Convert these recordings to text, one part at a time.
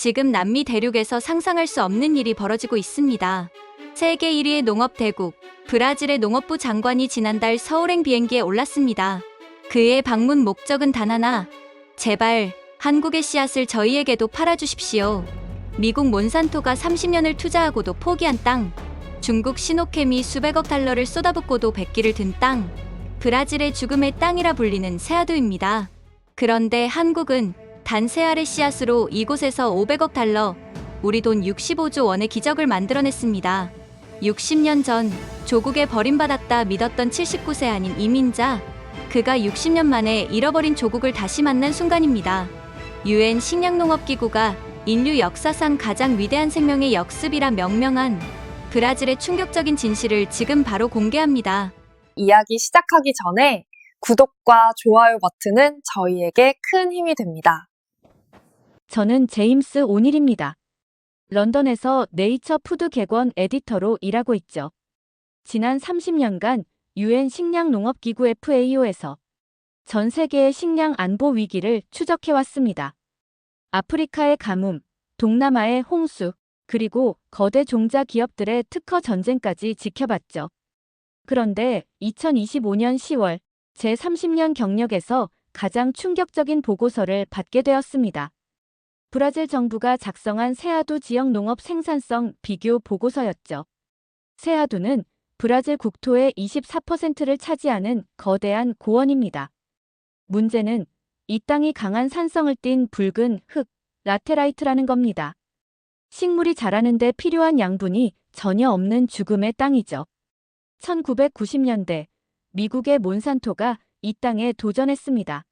지금 남미 대륙에서 상상할 수 없는 일이 벌어지고 있습니다. 세계 1위의 농업 대국, 브라질의 농업부 장관이 지난달 서울행 비행기에 올랐습니다. 그의 방문 목적은 단 하나. 제발 한국의 씨앗을 저희에게도 팔아주십시오. 미국 몬산토가 30년을 투자하고도 포기한 땅. 중국 시노캠이 수백억 달러를 쏟아붓고도 백기를 든 땅. 브라질의 죽음의 땅이라 불리는 세아도입니다. 그런데 한국은 단 세 알의 씨앗으로 이곳에서 500억 달러, 우리 돈 65조 원의 기적을 만들어냈습니다. 60년 전 조국에 버림받았다 믿었던 79세 아닌 이민자, 그가 60년 만에 잃어버린 조국을 다시 만난 순간입니다. 유엔 식량농업기구가 인류 역사상 가장 위대한 생명의 역습이라 명명한 브라질의 충격적인 진실을 지금 바로 공개합니다. 이야기 시작하기 전에 구독과 좋아요 버튼은 저희에게 큰 힘이 됩니다. 저는 제임스 오닐입니다. 런던에서 네이처 푸드 객원 에디터로 일하고 있죠. 지난 30년간 유엔 식량농업기구 FAO에서 전 세계의 식량 안보 위기를 추적해왔습니다. 아프리카의 가뭄, 동남아의 홍수, 그리고 거대 종자 기업들의 특허 전쟁까지 지켜봤죠. 그런데 2025년 10월 제 30년 경력에서 가장 충격적인 보고서를 받게 되었습니다. 브라질 정부가 작성한 세아두 지역 농업 생산성 비교 보고서였죠. 세아두는 브라질 국토의 24%를 차지하는 거대한 고원입니다. 문제는 이 땅이 강한 산성을 띤 붉은 흙, 라테라이트라는 겁니다. 식물이 자라는데 필요한 양분이 전혀 없는 죽음의 땅이죠. 1990년대 미국의 몬산토가 이 땅에 도전했습니다.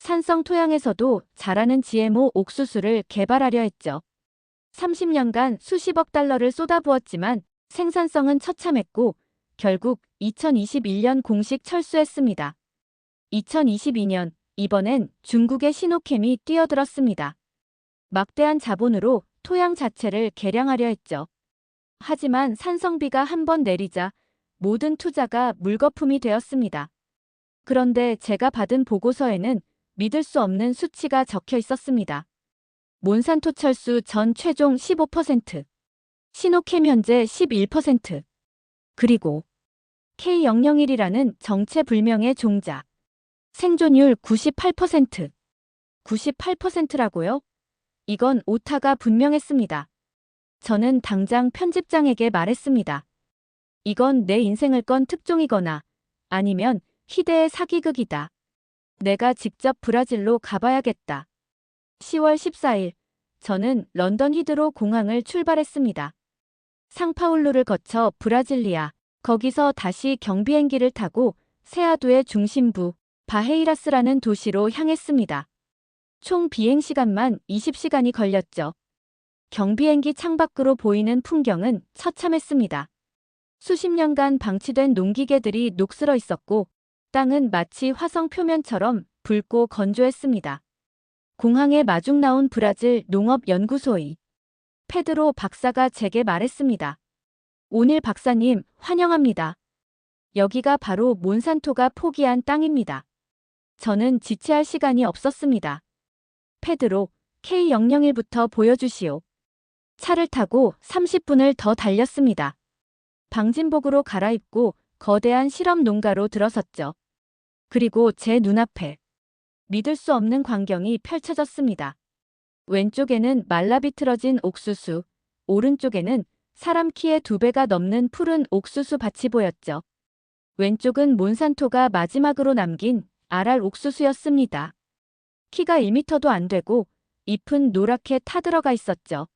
산성 토양에서도 자라는 GMO 옥수수를 개발하려 했죠. 30년간 수십억 달러를 쏟아부었지만 생산성은 처참했고 결국 2021년 공식 철수했습니다. 2022년 이번엔 중국의 시노캠이 뛰어들었습니다. 막대한 자본으로 토양 자체를 개량하려 했죠. 하지만 산성비가 한 번 내리자 모든 투자가 물거품이 되었습니다. 그런데 제가 받은 보고서에는 믿을 수 없는 수치가 적혀 있었습니다. 몬산토 철수 전 최종 15%, 시노캠 현재 11%, 그리고 K001이라는 정체불명의 종자, 생존율 98%, 98%라고요? 이건 오타가 분명했습니다. 저는 당장 편집장에게 말했습니다. 이건 내 인생을 건 특종이거나 아니면 희대의 사기극이다. 내가 직접 브라질로 가봐야겠다. 10월 14일, 저는 런던 히드로 공항을 출발했습니다. 상파울루를 거쳐 브라질리아, 거기서 다시 경비행기를 타고 세아두의 중심부, 바헤이라스라는 도시로 향했습니다. 총 비행 시간만 20시간이 걸렸죠. 경비행기 창밖으로 보이는 풍경은 처참했습니다. 수십 년간 방치된 농기계들이 녹슬어 있었고 땅은 마치 화성 표면처럼 붉고 건조했습니다. 공항에 마중 나온 브라질 농업연구소의 페드로 박사가 제게 말했습니다. 오늘 박사님 환영합니다. 여기가 바로 몬산토가 포기한 땅입니다. 저는 지체할 시간이 없었습니다. 페드로 K001부터 보여주시오. 차를 타고 30분을 더 달렸습니다. 방진복으로 갈아입고 거대한 실험 농가로 들어섰죠. 그리고 제 눈앞에 믿을 수 없는 광경이 펼쳐졌습니다. 왼쪽에는 말라 비틀어진 옥수수, 오른쪽에는 사람 키의 두 배가 넘는 푸른 옥수수 밭이 보였죠. 왼쪽은 몬산토가 마지막으로 남긴 아랄 옥수수였습니다. 키가 1미터도 안 되고 잎은 노랗게 타들어가 있었죠.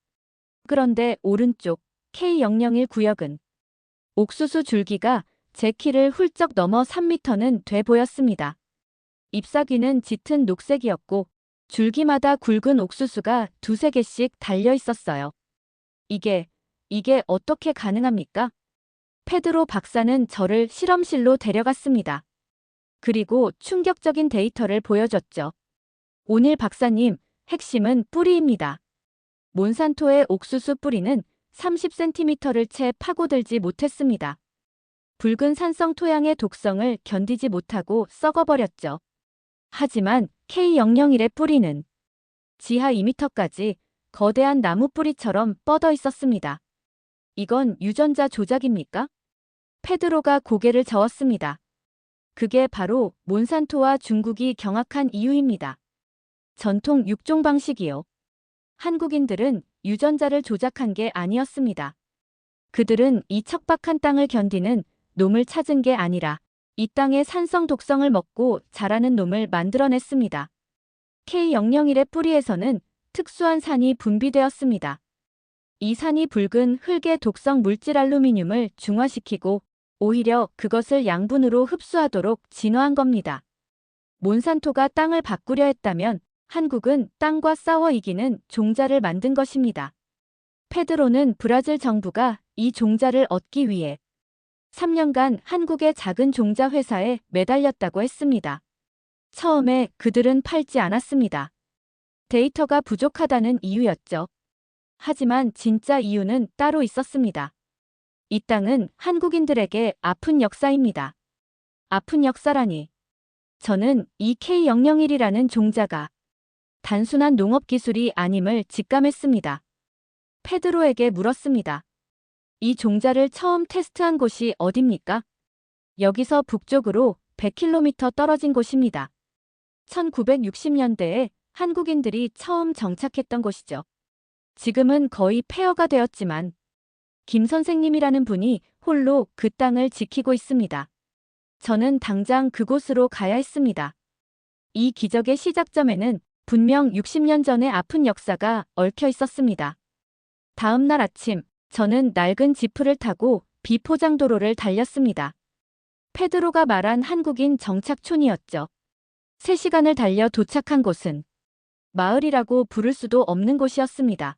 그런데 오른쪽 K001 구역은 옥수수 줄기가 제 키를 훌쩍 넘어 3미터는 돼 보였습니다. 잎사귀는 짙은 녹색이었고 줄기마다 굵은 옥수수가 두세 개씩 달려 있었어요. 이게, 이게 어떻게 가능합니까? 페드로 박사는 저를 실험실로 데려갔습니다. 그리고 충격적인 데이터를 보여줬죠. 오늘 박사님, 핵심은 뿌리입니다. 몬산토의 옥수수 뿌리는 30cm를 채 파고들지 못했습니다. 붉은 산성 토양의 독성을 견디지 못하고 썩어버렸죠. 하지만 K001의 뿌리는 지하 2m까지 거대한 나무 뿌리처럼 뻗어 있었습니다. 이건 유전자 조작입니까? 페드로가 고개를 저었습니다. 그게 바로 몬산토와 중국이 경악한 이유입니다. 전통 육종 방식이요. 한국인들은 유전자를 조작한 게 아니었습니다. 그들은 이 척박한 땅을 견디는 놈을 찾은 게 아니라 이 땅의 산성 독성을 먹고 자라는 놈을 만들어냈습니다. K001의 뿌리에서는 특수한 산이 분비되었습니다. 이 산이 붉은 흙의 독성 물질 알루미늄을 중화시키고 오히려 그것을 양분으로 흡수하도록 진화한 겁니다. 몬산토가 땅을 바꾸려 했다면 한국은 땅과 싸워 이기는 종자를 만든 것입니다. 페드로는 브라질 정부가 이 종자를 얻기 위해 3년간 한국의 작은 종자 회사에 매달렸다고 했습니다. 처음에 그들은 팔지 않았습니다. 데이터가 부족하다는 이유였죠. 하지만 진짜 이유는 따로 있었습니다. 이 땅은 한국인들에게 아픈 역사입니다. 아픈 역사라니. 저는 이 K001이라는 종자가 단순한 농업 기술이 아님을 직감했습니다. 페드로에게 물었습니다. 이 종자를 처음 테스트한 곳이 어딥니까? 여기서 북쪽으로 100km 떨어진 곳입니다. 1960년대에 한국인들이 처음 정착했던 곳이죠. 지금은 거의 폐허가 되었지만 김 선생님이라는 분이 홀로 그 땅을 지키고 있습니다. 저는 당장 그곳으로 가야 했습니다. 이 기적의 시작점에는 분명 60년 전의 아픈 역사가 얽혀 있었습니다. 다음 날 아침, 저는 낡은 지프를 타고 비포장도로를 달렸습니다. 페드로가 말한 한국인 정착촌이었죠. 3시간을 달려 도착한 곳은 마을이라고 부를 수도 없는 곳이었습니다.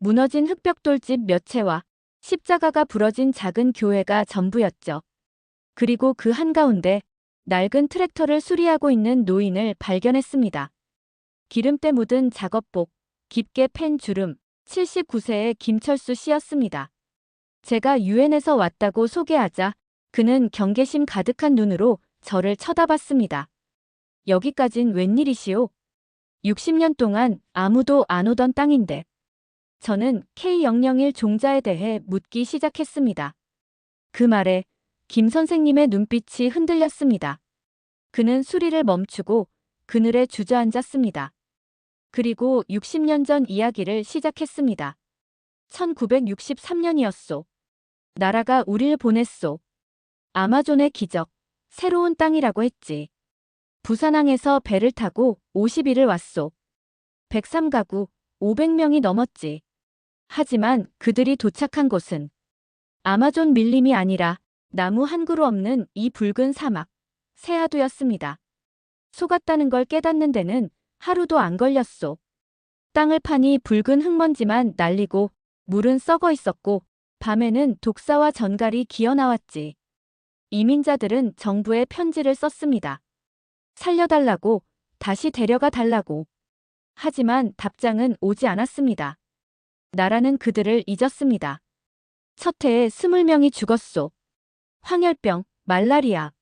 무너진 흙벽돌집 몇 채와 십자가가 부러진 작은 교회가 전부였죠. 그리고 그 한가운데 낡은 트랙터를 수리하고 있는 노인을 발견했습니다. 기름때 묻은 작업복, 깊게 팬 주름, 79세의 김철수 씨였습니다. 제가 유엔에서 왔다고 소개하자 그는 경계심 가득한 눈으로 저를 쳐다봤습니다. 여기까진 웬일이시오? 60년 동안 아무도 안 오던 땅인데. 저는 K001 종자에 대해 묻기 시작했습니다. 그 말에 김 선생님의 눈빛이 흔들렸습니다. 그는 수리를 멈추고 그늘에 주저앉았습니다. 그리고 60년 전 이야기를 시작했습니다. 1963년이었소. 나라가 우릴 보냈소. 아마존의 기적, 새로운 땅이라고 했지. 부산항에서 배를 타고 50일을 왔소. 103가구, 500명이 넘었지. 하지만 그들이 도착한 곳은 아마존 밀림이 아니라 나무 한 그루 없는 이 붉은 사막, 세아두였습니다. 속았다는 걸 깨닫는 데는 하루도 안 걸렸소. 땅을 파니 붉은 흙먼지만 날리고 물은 썩어 있었고 밤에는 독사와 전갈이 기어나왔지. 이민자들은 정부에 편지를 썼습니다. 살려달라고, 다시 데려가 달라고. 하지만 답장은 오지 않았습니다. 나라는 그들을 잊었습니다. 첫 해에 스물 명이 죽었소. 황열병, 말라리아.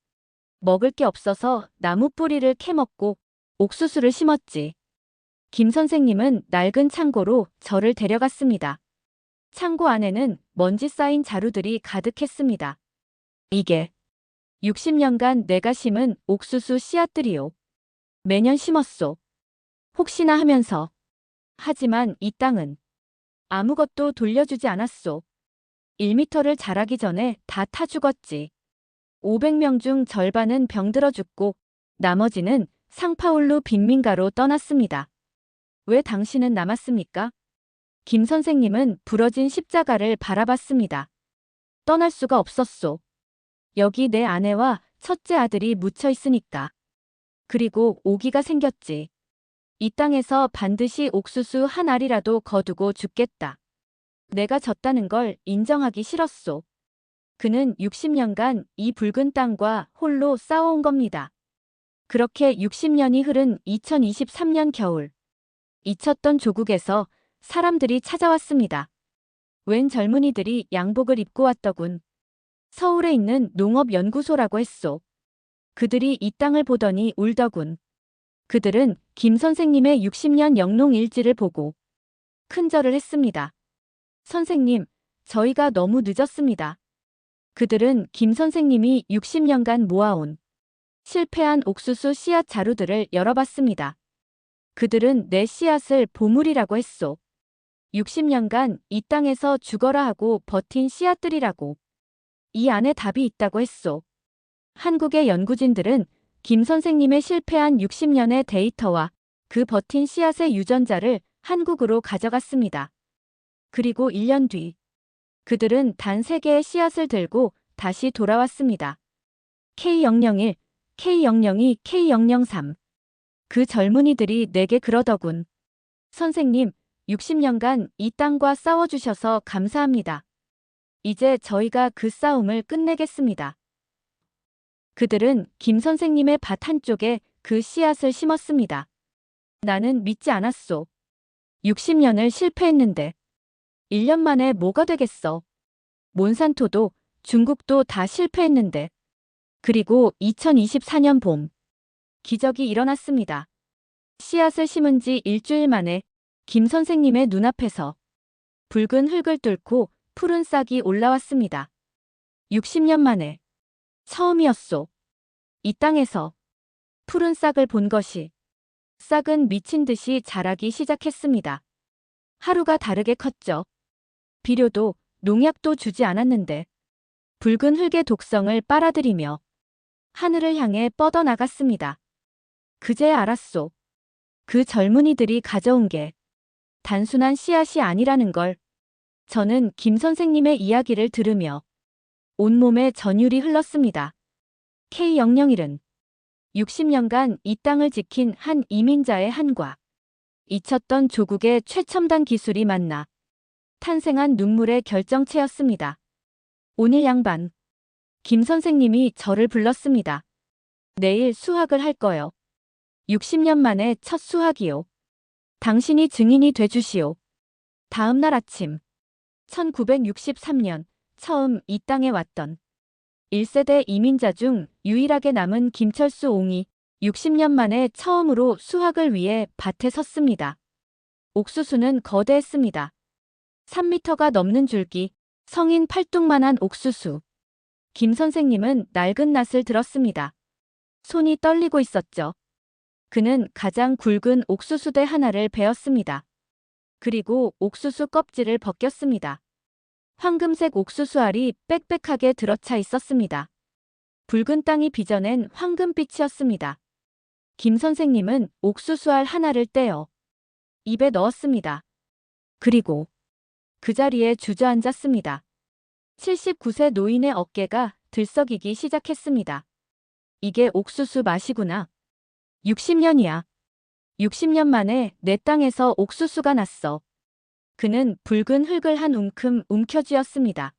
먹을 게 없어서 나무 뿌리를 캐먹고 옥수수를 심었지. 김 선생님은 낡은 창고로 저를 데려갔습니다. 창고 안에는 먼지 쌓인 자루들이 가득했습니다. 이게 60년간 내가 심은 옥수수 씨앗들이요. 매년 심었소. 혹시나 하면서. 하지만 이 땅은 아무것도 돌려주지 않았소. 1미터를 자라기 전에 다 타 죽었지. 500명 중 절반은 병들어 죽고 나머지는 상파울루 빈민가로 떠났습니다. 왜 당신은 남았습니까? 김 선생님은 부러진 십자가를 바라봤습니다. 떠날 수가 없었소. 여기 내 아내와 첫째 아들이 묻혀 있으니까. 그리고 오기가 생겼지. 이 땅에서 반드시 옥수수 한 알이라도 거두고 죽겠다. 내가 졌다는 걸 인정하기 싫었소. 그는 60년간 이 붉은 땅과 홀로 싸워온 겁니다. 그렇게 60년이 흐른 2023년 겨울. 잊혔던 조국에서 사람들이 찾아왔습니다. 웬 젊은이들이 양복을 입고 왔더군. 서울에 있는 농업연구소라고 했소. 그들이 이 땅을 보더니 울더군. 그들은 김 선생님의 60년 영농 일지를 보고 큰절을 했습니다. 선생님, 저희가 너무 늦었습니다. 그들은 김 선생님이 60년간 모아온 실패한 옥수수 씨앗 자루들을 열어봤습니다. 그들은 내 씨앗을 보물이라고 했소. 60년간 이 땅에서 죽어라 하고 버틴 씨앗들이라고. 이 안에 답이 있다고 했소. 한국의 연구진들은 김 선생님의 실패한 60년의 데이터와 그 버틴 씨앗의 유전자를 한국으로 가져갔습니다. 그리고 1년 뒤, 그들은 단 3개의 씨앗을 들고 다시 돌아왔습니다. K001, K002, K003. 그 젊은이들이 내게 그러더군. 선생님, 60년간 이 땅과 싸워주셔서 감사합니다. 이제 저희가 그 싸움을 끝내겠습니다. 그들은 김 선생님의 밭 한쪽에 그 씨앗을 심었습니다. 나는 믿지 않았소. 60년을 실패했는데 1년 만에 뭐가 되겠어. 몬산토도 중국도 다 실패했는데. 그리고 2024년 봄. 기적이 일어났습니다. 씨앗을 심은 지 일주일 만에 김 선생님의 눈앞에서 붉은 흙을 뚫고 푸른 싹이 올라왔습니다. 60년 만에 처음이었소. 이 땅에서 푸른 싹을 본 것이 싹은 미친 듯이 자라기 시작했습니다. 하루가 다르게 컸죠. 비료도 농약도 주지 않았는데 붉은 흙의 독성을 빨아들이며 하늘을 향해 뻗어나갔습니다. 그제 알았소. 그 젊은이들이 가져온 게 단순한 씨앗이 아니라는 걸 저는 김 선생님의 이야기를 들으며 온몸에 전율이 흘렀습니다. K001은 60년간 이 땅을 지킨 한 이민자의 한과 잊혔던 조국의 최첨단 기술이 만나 탄생한 눈물의 결정체였습니다. 오늘 양반. 김 선생님이 저를 불렀습니다. 내일 수학을 할 거요. 60년 만에 첫 수학이요. 당신이 증인이 돼주시오. 다음 날 아침. 1963년 처음 이 땅에 왔던 1세대 이민자 중 유일하게 남은 김철수 옹이 60년 만에 처음으로 수학을 위해 밭에 섰습니다. 옥수수는 거대했습니다. 3미터가 넘는 줄기, 성인 팔뚝만한 옥수수. 김 선생님은 낡은 낫을 들었습니다. 손이 떨리고 있었죠. 그는 가장 굵은 옥수수대 하나를 베었습니다. 그리고 옥수수 껍질을 벗겼습니다. 황금색 옥수수 알이 빽빽하게 들어차 있었습니다. 붉은 땅이 빚어낸 황금빛이었습니다. 김 선생님은 옥수수 알 하나를 떼어 입에 넣었습니다. 그리고 그 자리에 주저앉았습니다. 79세 노인의 어깨가 들썩이기 시작했습니다. 이게 옥수수 맛이구나. 60년이야. 60년 만에 내 땅에서 옥수수가 났어. 그는 붉은 흙을 한 움큼 움켜쥐었습니다.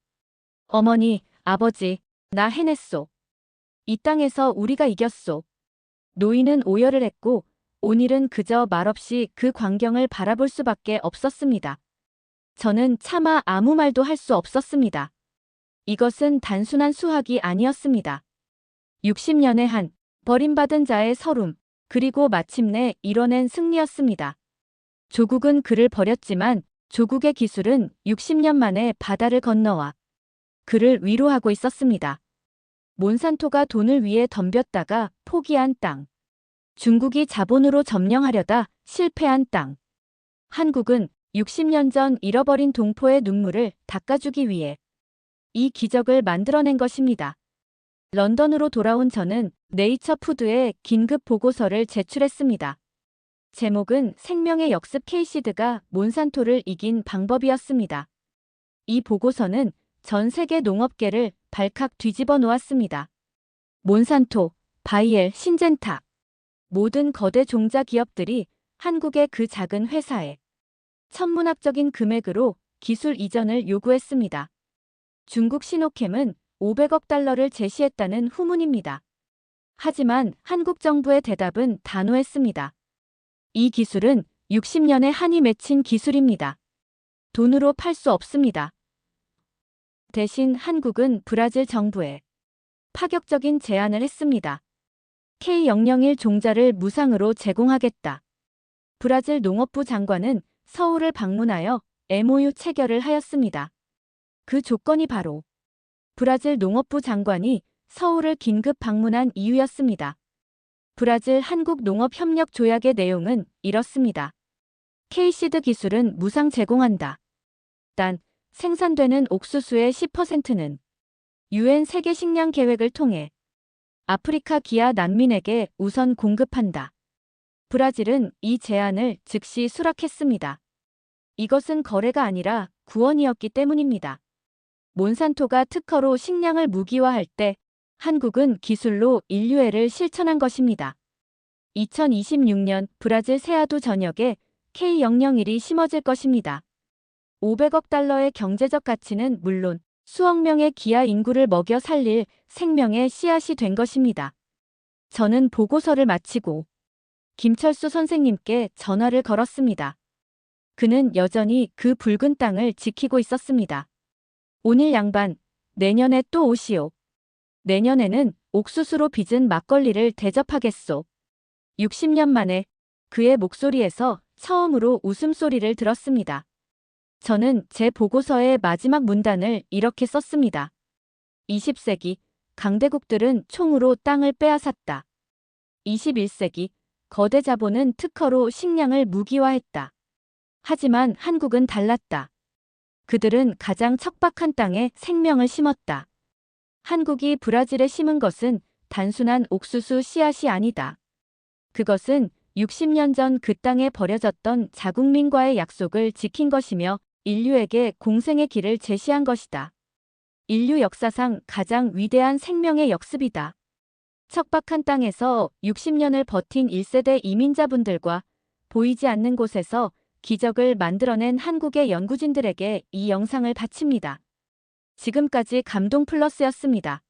어머니, 아버지, 나 해냈소. 이 땅에서 우리가 이겼소. 노인은 오열을 했고 오늘은 그저 말없이 그 광경을 바라볼 수밖에 없었습니다. 저는 차마 아무 말도 할 수 없었습니다. 이것은 단순한 수학이 아니었습니다. 60년의 한 버림받은 자의 서름, 그리고 마침내 이뤄낸 승리였습니다. 조국은 그를 버렸지만 조국의 기술은 60년 만에 바다를 건너와 그를 위로하고 있었습니다. 몬산토가 돈을 위해 덤볐다가 포기한 땅. 중국이 자본으로 점령하려다 실패한 땅. 한국은 60년 전 잃어버린 동포의 눈물을 닦아주기 위해 이 기적을 만들어낸 것입니다. 런던으로 돌아온 저는 네이처 푸드에 긴급 보고서를 제출했습니다. 제목은 생명의 역습 케이시드가 몬산토를 이긴 방법이었습니다. 이 보고서는 전 세계 농업계를 발칵 뒤집어 놓았습니다. 몬산토, 바이엘, 신젠타 모든 거대 종자 기업들이 한국의 그 작은 회사에 천문학적인 금액으로 기술 이전을 요구했습니다. 중국 시노캠은 500억 달러를 제시했다는 후문입니다. 하지만 한국 정부의 대답은 단호했습니다. 이 기술은 60년의 한이 맺힌 기술입니다. 돈으로 팔 수 없습니다. 대신 한국은 브라질 정부에 파격적인 제안을 했습니다. K001 종자를 무상으로 제공하겠다. 브라질 농업부 장관은 서울을 방문하여 MOU 체결을 하였습니다. 그 조건이 바로 브라질 농업부 장관이 서울을 긴급 방문한 이유였습니다. 브라질 한국 농업 협력 조약의 내용은 이렇습니다. 케이시드 기술은 무상 제공한다. 단, 생산되는 옥수수의 10%는 유엔 세계 식량 계획을 통해 아프리카 기아 난민에게 우선 공급한다. 브라질은 이 제안을 즉시 수락했습니다. 이것은 거래가 아니라 구원이었기 때문입니다. 몬산토가 특허로 식량을 무기화할 때 한국은 기술로 인류애를 실천한 것입니다. 2026년 브라질 세아도 전역에 K001이 심어질 것입니다. 500억 달러의 경제적 가치는 물론 수억 명의 기아 인구를 먹여 살릴 생명의 씨앗이 된 것입니다. 저는 보고서를 마치고 김철수 선생님께 전화를 걸었습니다. 그는 여전히 그 붉은 땅을 지키고 있었습니다. 오늘 양반, 내년에 또 오시오. 내년에는 옥수수로 빚은 막걸리를 대접하겠소. 60년 만에 그의 목소리에서 처음으로 웃음소리를 들었습니다. 저는 제 보고서의 마지막 문단을 이렇게 썼습니다. 20세기 강대국들은 총으로 땅을 빼앗았다. 21세기 거대 자본은 특허로 식량을 무기화했다. 하지만 한국은 달랐다. 그들은 가장 척박한 땅에 생명을 심었다. 한국이 브라질에 심은 것은 단순한 옥수수 씨앗이 아니다. 그것은 60년 전 그 땅에 버려졌던 자국민과의 약속을 지킨 것이며 인류에게 공생의 길을 제시한 것이다. 인류 역사상 가장 위대한 생명의 역습이다. 척박한 땅에서 60년을 버틴 1세대 이민자분들과 보이지 않는 곳에서 기적을 만들어낸 한국의 연구진들에게 이 영상을 바칩니다. 지금까지 감동 플러스였습니다.